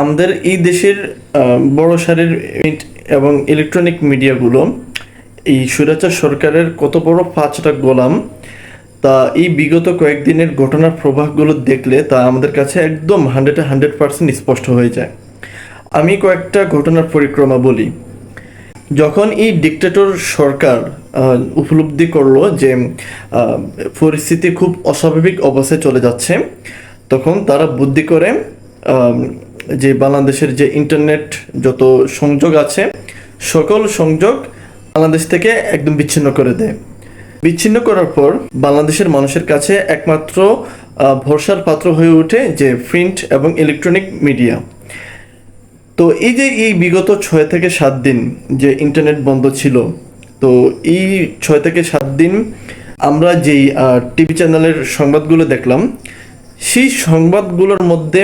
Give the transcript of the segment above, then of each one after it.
আমাদের এই দেশের বড় সারির এবং ইলেকট্রনিক মিডিয়াগুলো এই সুরাচার সরকারের কত বড় পাঁচটা গোলাম, তা এই বিগত কয়েকদিনের ঘটনার প্রভাবগুলো দেখলে তা আমাদের কাছে একদম হান্ড্রেডে হান্ড্রেড পার্সেন্ট স্পষ্ট হয়ে যায়। আমি কয়েকটা ঘটনার পরিক্রমা বলি। যখন এই ডিক্টেটর সরকার উপলব্ধি করল যে পরিস্থিতি খুব অস্বাভাবিক অবস্থায় চলে যাচ্ছে, তখন তারা বুদ্ধি করে যে বাংলাদেশের যে ইন্টারনেট যত সংযোগ আছে, সকল সংযোগ বাংলাদেশ থেকে একদম বিচ্ছিন্ন করে দেয়। বিচ্ছিন্ন করার পর বাংলাদেশের মানুষের কাছে একমাত্র ভরসার পাত্র হয়ে ওঠে যে প্রিন্ট এবং ইলেকট্রনিক মিডিয়া তো এই যে এই বিগত ছয় থেকে সাত দিন যে ইন্টারনেট বন্ধ ছিল, তো এই ছয় থেকে সাত দিন আমরা যেই টিভি চ্যানেলের সংবাদগুলো দেখলাম, সেই সংবাদগুলোর মধ্যে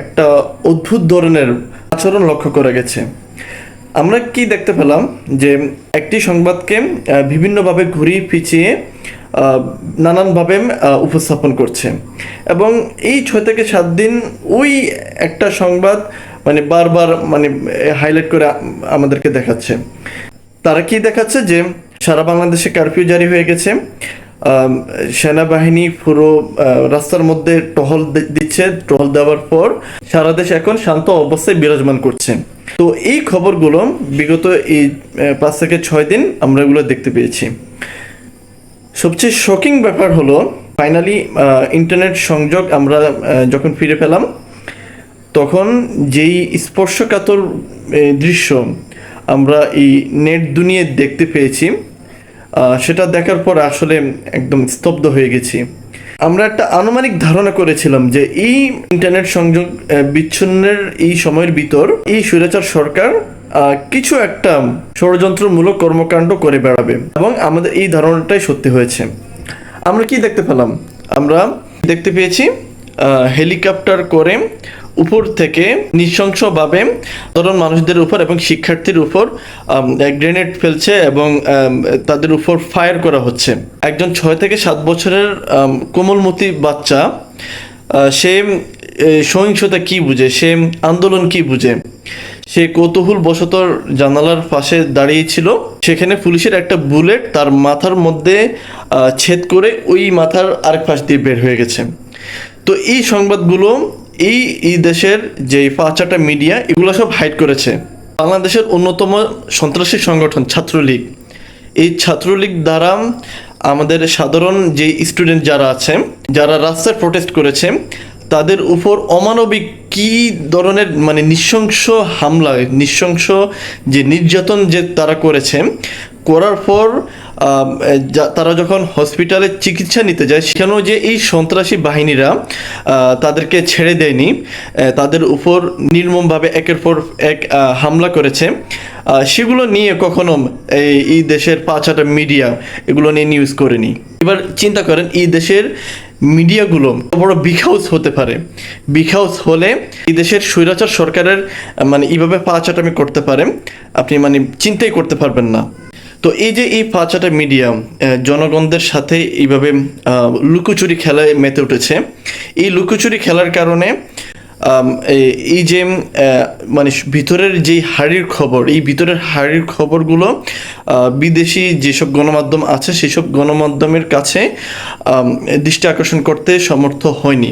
একটা অদ্ভুত ধরনের আচরণ লক্ষ্য করা গেছে। আমরা কি দেখতে পেলাম যে একটি সংবাদকে বিভিন্নভাবে ঘুরিয়ে পিছিয়ে নানানভাবে উপস্থাপন করছে। এবং এই ছয় থেকে সাত দিন ওই একটা সংবাদ মানে বারবার মানে হাইলাইট করে আমাদেরকে দেখাচ্ছে। তারা কি দেখাচ্ছে যে সারা বাংলাদেশে কারফিউ জারি হয়ে গেছে। সেনাবাহিনী পুরো রাস্তার মধ্যে টহল দিচ্ছে। টহল দেওয়ার পর সারা দেশ এখন শান্ত অবস্থায় বিরাজমান করছে। তো এই খবরগুলো বিগত এই পাঁচ থেকে ছয় দিন আমরা এগুলো দেখতে পেয়েছি। সবচেয়ে শকিং ব্যাপার হলো ফাইনালি ইন্টারনেট সংযোগ আমরা যখন ফিরে পেলাম, তখন যেই স্পর্শকাতর দৃশ্য আমরা এই নেট দুনিয়ায় দেখতে পেয়েছি সেটা দেখার পর আসলে একদম স্তব্ধ হয়ে গেছি। আমরা একটা আনুমানিক ধারণা করেছিলাম যে এই ইন্টারনেট সংযোগ বিচ্ছিন্নের এই সময়ের ভিতর এই স্বৈরাচার সরকার কিছু একটা ষড়যন্ত্রমূলক কর্মকাণ্ড করে বেড়াবে এবং আমাদের এই ধারণাটাই সত্যি হয়েছে। আমরা কি দেখতে পেলাম? আমরা দেখতে পেয়েছি হেলিকপ্টার করে উপর থেকে নৃশংসভাবে সাধারণ মানুষদের উপর এবং শিক্ষার্থীর উপর গ্রেনেড ফেলছে এবং তাদের উপর ফায়ার করা হচ্ছে। একজন ছয় থেকে সাত বছরের কোমলমতি বাচ্চা সে সহিংসতা কি বুঝে? সে আন্দোলন কি বুঝে? সে কৌতূহল বশতর জানালার পাশে দাঁড়িয়েছিল সেখানে পুলিশের একটা বুলেট তার মাথার মধ্যে ছেদ করে ওই মাথার আরেক পাশ দিয়ে বের হয়ে গেছে। তো এই সংবাদগুলো এই এই দেশের যে পাঁচটা মিডিয়া এগুলো সব হাইড করেছে। বাংলাদেশের অন্যতম সন্ত্রাসী সংগঠন ছাত্রলীগ। এই ছাত্রলীগ দ্বারা আমাদের সাধারণ যে স্টুডেন্ট যারা আছে, যারা রাস্তায় প্রোটেস্ট করেছে, তাদের উপর অমানবিক কি ধরনের মানে নৃশংস হামলা, নৃশংস যে নির্যাতন যে তারা করেছে, করার পর তারা যখন হসপিটালে চিকিৎসা নিতে যায়, সেখানেও যে এই সন্ত্রাসী বাহিনীরা তাদেরকে ছেড়ে দেয়নি তাদের উপর নির্মমভাবে একের পর এক হামলা করেছে সেগুলো নিয়ে কখনো এই দেশের পাঁচাটা মিডিয়া এগুলো নিয়ে নিউজ করেনি। এবার চিন্তা করেন, এই দেশের মিডিয়াগুলো বড় বিগ হাউস হতে পারে। বিগ হাউস হলে এই দেশের স্বৈরাচার সরকারের মানে এইভাবে পাঁচাটামি করতে পারে। আপনি মানে চিন্তাই করতে পারবেন না। তো এই যে এই পাঁচাটা মিডিয়া জনগণদের সাথে এইভাবে লুকোচুরি খেলায় মেতে উঠেছে। এই লুকোচুরি খেলার কারণে এই যে মানে ভিতরের যেই হাড়ির খবর, এই ভিতরের হাড়ির খবরগুলো বিদেশি যেসব গণমাধ্যম আছে, সেসব গণমাধ্যমের কাছে দৃষ্টি আকর্ষণ করতে সমর্থ হয়নি।